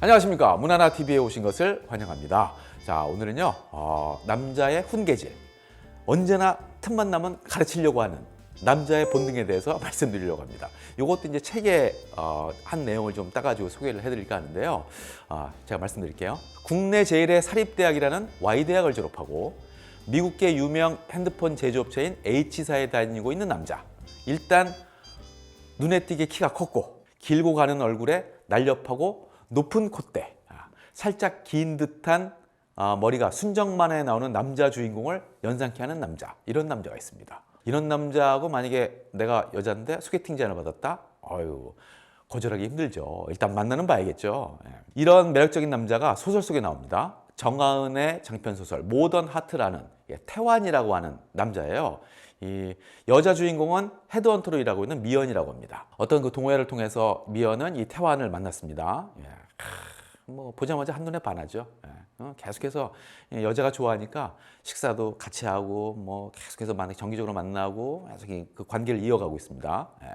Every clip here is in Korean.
안녕하십니까 문화나 TV에 오신 것을 환영합니다. 자 오늘은요 어, 남자의 훈계질 언제나 틈만 나면 가르치려고 하는 남자의 본능에 대해서 말씀드리려고 합니다. 이것도 이제 책에 어, 한 내용을 좀 따가지고 소개를 해드릴까 하는데요. 아, 제가 말씀드릴게요. 국내 제일의 사립대학이라는 Y대학을 졸업하고 미국계 유명 핸드폰 제조업체인 H사에 다니고 있는 남자. 일단 눈에 띄게 키가 컸고 길고 가는 얼굴에 날렵하고 높은 콧대, 아, 살짝 긴 듯한 아, 머리가 순정만화에 나오는 남자 주인공을 연상케 하는 남자 이런 남자가 있습니다. 이런 남자하고 만약에 내가 여자인데 소개팅 제안을 받았다, 아유 거절하기 힘들죠. 일단 만나는 봐야겠죠. 예. 이런 매력적인 남자가 소설 속에 나옵니다. 정하은의 장편 소설 모던 하트라는 예, 태완이라고 하는 남자예요. 이 여자 주인공은 헤드헌터로 일하고 있는 미연이라고 합니다. 어떤 그 동호회를 통해서 미연은 이 태완을 만났습니다. 예. 크, 뭐 보자마자 한눈에 반하죠. 예. 어, 계속해서 이 여자가 좋아하니까 식사도 같이 하고 뭐 계속해서 만 정기적으로 만나고 계속 이그 관계를 이어가고 있습니다. 예.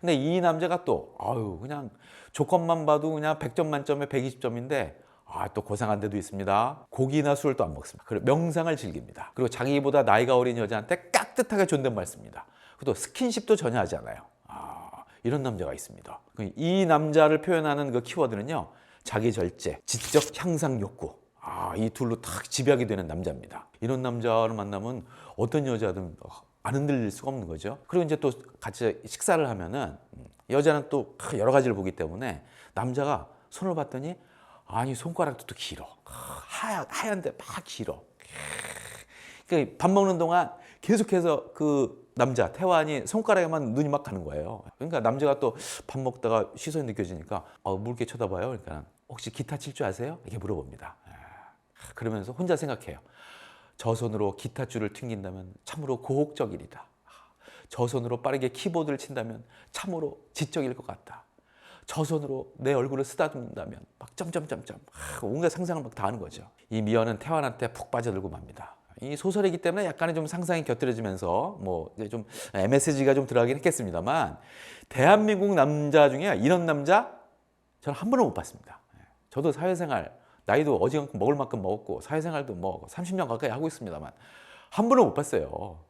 근데 이 남자가 또 아유 그냥 조건만 봐도 그냥 100점 만점에 120점인데 아, 또 고상한 데도 있습니다. 고기나 또안 먹습니다. 그리고 명상을 즐깁니다. 그리고 자기보다 나이가 어린 여자한테 깍듯하게 존댓말 씁니다. 또 스킨십도 전혀 하지 않아요. 아, 이런 남자가 있습니다. 이 남자를 표현하는 그 키워드는요. 자기 절제, 지적 향상 욕구. 아, 이 둘로 탁 지배하게 되는 남자입니다. 이런 남자를 만나면 어떤 여자든 안 흔들릴 수가 없는 거죠. 그리고 이제 또 같이 식사를 하면은 음, 여자는 또 여러 가지를 보기 때문에 남자가 손을 봤더니 아니 손가락도 또 길어 하얀 하얀데 막 길어. 그밥 먹는 동안 계속해서 그 남자 태완이 손가락에만 눈이 막 가는 거예요. 그러니까 남자가 또 밥 먹다가 시선이 느껴지니까 어, 뭐 이렇게 쳐다봐요. 그러니까 혹시 기타 칠 줄 아세요? 이렇게 물어봅니다. 그러면서 혼자 생각해요. 저 손으로 기타 줄을 튕긴다면 참으로 고혹적이리다. 저 손으로 빠르게 키보드를 친다면 참으로 지적일 것 같다. 저 손으로 내 얼굴을 쓰다듬는다면 막 점점점점 아, 온갖 상상을 막 다 하는 거죠. 이 미연은 태환한테 푹 빠져들고 맙니다. 이 소설이기 때문에 약간의 좀 상상이 곁들여지면서 뭐 이제 좀 MSG가 좀 들어가긴 했겠습니다만 대한민국 남자 중에 이런 남자 저는 한 번도 못 봤습니다. 예. 저도 사회생활 나이도 어지간큼 먹을 만큼 먹었고 사회생활도 뭐 30년 가까이 하고 있습니다만 한 번도 못 봤어요. 어.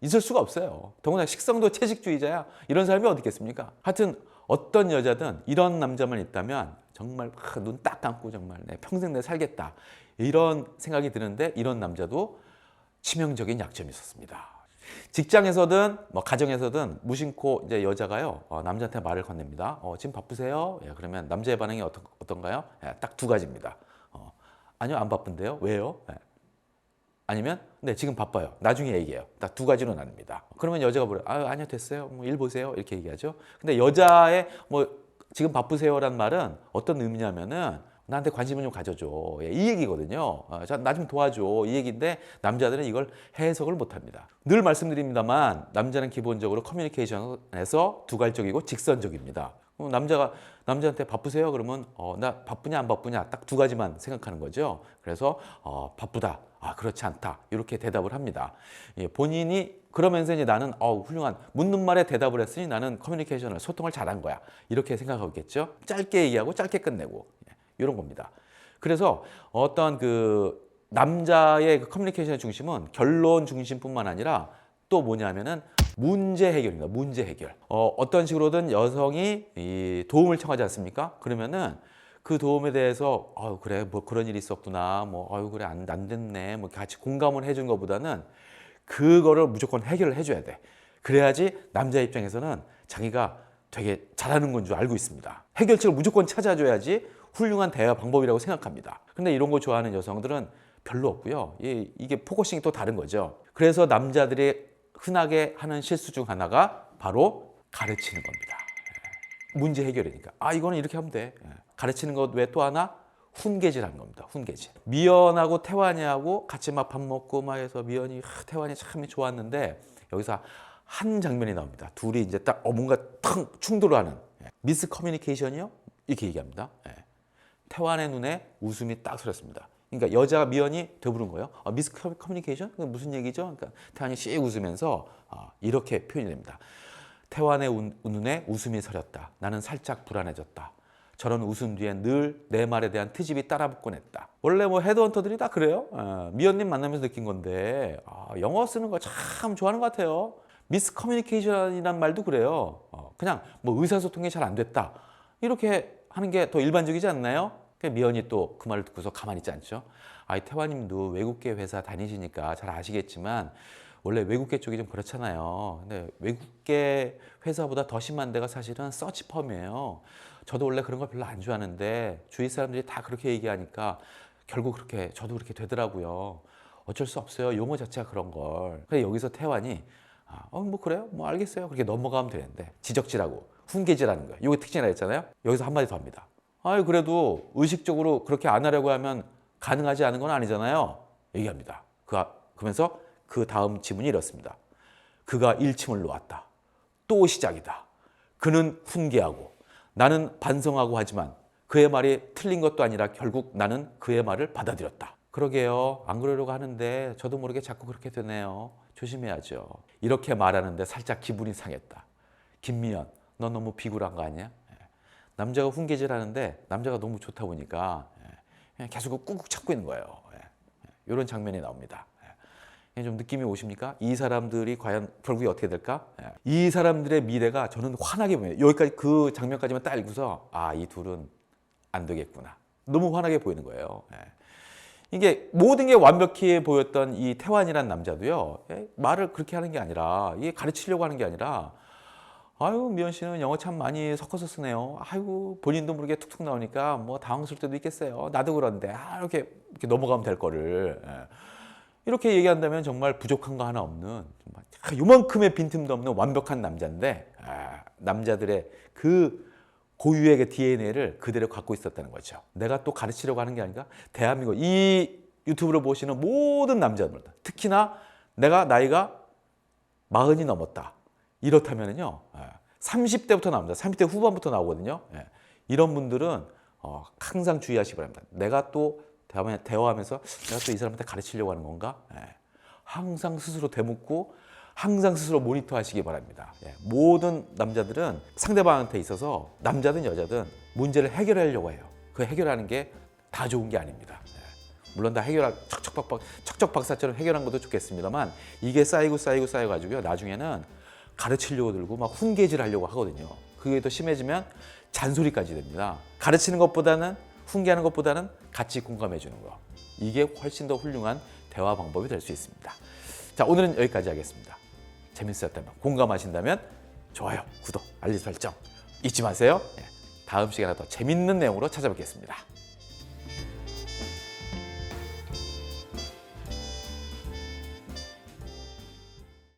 있을 수가 없어요. 더구나 식성도 채식주의자야 이런 사람이 어디 있겠습니까? 하여튼 어떤 여자든 이런 남자만 있다면 정말 눈 딱 감고 정말 내 평생 내 살겠다 이런 생각이 드는데 이런 남자도 치명적인 약점이 있었습니다. 직장에서든 뭐 가정에서든 무심코 이제 여자가요 어, 남자한테 말을 건넵니다. 어, 지금 바쁘세요? 예, 그러면 남자의 반응이 어떤 어떤가요? 예, 딱두 가지입니다. 어, 아니요 안 바쁜데요. 왜요? 예. 아니면 네 지금 바빠요. 나중에 얘기해요. 딱 두 가지로 나뉩니다. 그러면 여자가 뭐래? 아 아니요 됐어요. 뭐 일 보세요. 이렇게 얘기하죠. 근데 여자의 뭐 지금 바쁘세요란 말은 어떤 의미냐면은 나한테 관심을 좀 가져줘. 예, 이 얘기거든요. 나좀 도와줘. 이 얘기인데 남자들은 이걸 해석을 못 합니다. 늘 말씀드립니다만 남자는 기본적으로 커뮤니케이션에서 두괄적이고 직선적입니다. 그럼 남자가 남자한테 바쁘세요? 그러면 어, 나 바쁘냐 안 바쁘냐 딱 두 가지만 생각하는 거죠. 그래서 어, 바쁘다. 아 그렇지 않다. 이렇게 대답을 합니다. 예, 본인이 그러면서 이제 나는 어, 훌륭한 묻는 말에 대답을 했으니 나는 커뮤니케이션을 소통을 잘한 거야. 이렇게 생각하겠죠. 짧게 얘기하고 짧게 끝내고 예, 이런 겁니다. 그래서 어떤 그 남자의 그 커뮤니케이션의 중심은 결론 중심뿐만 아니라 또 뭐냐면은 문제 해결입니다. 문제 해결. 어, 어떤 식으로든 여성이 이 도움을 청하지 않습니까? 그러면은 그 도움에 대해서 아유 그래 뭐 그런 일이 있었구나 뭐 아유 그래 안, 안 됐네 뭐 같이 공감을 해준 것보다는 그거를 무조건 해결을 해줘야 돼. 그래야지 남자 입장에서는 자기가 되게 잘하는 건 줄 알고 있습니다. 해결책을 무조건 찾아줘야지 훌륭한 대화 방법이라고 생각합니다. 근데 이런 거 좋아하는 여성들은 별로 없고요. 이, 이게 포커싱이 또 다른 거죠. 그래서 남자들이 흔하게 하는 실수 중 하나가 바로 가르치는 겁니다. 예. 문제 해결이니까. 아, 이거는 이렇게 하면 돼. 예. 가르치는 것 외에 또 하나 훈계질 하는 겁니다. 훈계질. 미연하고 태환이하고 같이 막 밥 먹고 막 해서 미연이 하, 태환이 참 좋았는데 여기서 한 장면이 나옵니다. 둘이 이제 딱 어, 뭔가 탁 충돌하는 예. 미스 커뮤니케이션이요? 이렇게 얘기합니다. 예. 태환의 눈에 웃음이 딱 서렸습니다. 그러니까 여자 미연이 되부른 거예요. 아, 미스 커뮤니케이션? 무슨 얘기죠? 그러니까 태환이 씩 웃으면서 아, 이렇게 표현이 됩니다. 태환의 운- 눈에 웃음이 서렸다. 나는 살짝 불안해졌다. 저런 웃음 뒤에 늘 내 말에 대한 트집이 따라붙곤 했다. 원래 뭐 헤드헌터들이 다 그래요. 어, 미연님 만나면서 느낀 건데 아, 영어 쓰는 거 참 좋아하는 것 같아요. 미스 커뮤니케이션이란 말도 그래요. 어, 그냥 뭐 의사소통이 잘 안 됐다. 이렇게 하는 게 더 일반적이지 않나요? 그 미연이 또 그 말을 듣고서 가만히 있지 않죠. 아이 태화님도 외국계 회사 다니시니까 잘 아시겠지만 원래 외국계 쪽이 좀 그렇잖아요. 근데 외국계 회사보다 더 심한 데가 사실은 서치펌이에요. 저도 원래 그런 걸 별로 안 좋아하는데 주위 사람들이 다 그렇게 얘기하니까 결국 그렇게 저도 그렇게 되더라고요. 어쩔 수 없어요. 용어 자체가 그런 걸. 그래 여기서 태환이 아, 어, 뭐 그래요? 뭐 알겠어요. 그렇게 넘어가면 되는데 지적질하고 훈계질하는 거예요. 이게 특징이라 했잖아요. 여기서 한마디 더 합니다. 아유 그래도 의식적으로 그렇게 안 하려고 하면 가능하지 않은 건 아니잖아요. 얘기합니다. 그 아- 그러면서 그 다음 지문이 이렇습니다. 그가 일침을 놓았다. 또 시작이다. 그는 훈계하고 나는 반성하고 하지만 그의 말이 틀린 것도 아니라 결국 나는 그의 말을 받아들였다. 그러게요. 안 그러려고 하는데 저도 모르게 자꾸 그렇게 되네요. 조심해야죠. 이렇게 말하는데 살짝 기분이 상했다. 김미연, 너 너무 비굴한 거 아니야? 예. 남자가 훈계질 하는데 남자가 너무 좋다 보니까 예, 계속 꾹꾹 참고 있는 거예요. 이런 장면이 나옵니다. 예. 좀 느낌이 오십니까? 이 사람들이 과연 결국에 어떻게 될까? 예. 이 사람들의 미래가 저는 환하게 보여요. 여기까지 그 장면까지만 딱 읽고서 아, 이 둘은 안 되겠구나. 너무 환하게 보이는 거예요. 예. 이게 모든 게 완벽해 보였던 이 태환이란 남자도요. 예, 말을 그렇게 하는 게 아니라 이게 가르치려고 하는 게 아니라 아유 미연 씨는 영어 참 많이 섞어서 쓰네요. 아이고 본인도 모르게 툭툭 나오니까 뭐 당황스러울 때도 있겠어요. 나도 그런데 아, 이렇게 이렇게 넘어가면 될 거를 예. 이렇게 얘기한다면 정말 부족한 거 하나 없는 정말 참 요만큼의 빈틈도 없는 완벽한 남자인데 아, 남자들의 그 고유의 그 DNA를 그대로 갖고 있었다는 거죠. 내가 또 가르치려고 하는 게 아닌가? 대한민국 이 유튜브를 보시는 모든 남자들 특히나 내가 나이가 마흔이 넘었다. 이렇다면은요, 30대부터 나옵니다. 30대 후반부터 나오거든요. 예. 이런 분들은 어, 항상 주의하시기 바랍니다. 내가 또 대화- 대화하면서 내가 또 이 사람한테 가르치려고 하는 건가? 예. 항상 스스로 되묻고 항상 스스로 모니터 하시기 바랍니다. 예. 모든 남자들은 상대방한테 있어서 남자든 여자든 문제를 해결하려고 해요. 그 해결하는 게 다 좋은 게 아닙니다. 예. 물론 다 해결할 척척박박 척척박사처럼 해결한 것도 좋겠습니다만 이게 쌓이고 쌓이고 쌓여 가지고요 나중에는 가르치려고 들고 막 훈계질 하려고 하거든요. 그게 더 심해지면 잔소리까지 됩니다. 가르치는 것보다는 훈계하는 것보다는 같이 공감해 주는 거. 이게 훨씬 더 훌륭한 대화 방법이 될 수 있습니다. 자, 오늘은 여기까지 하겠습니다. 재밌었다면 공감하신다면 좋아요, 구독, 알림 설정 잊지 마세요. 예, 다음 시간에 더 재밌는 내용으로 찾아뵙겠습니다.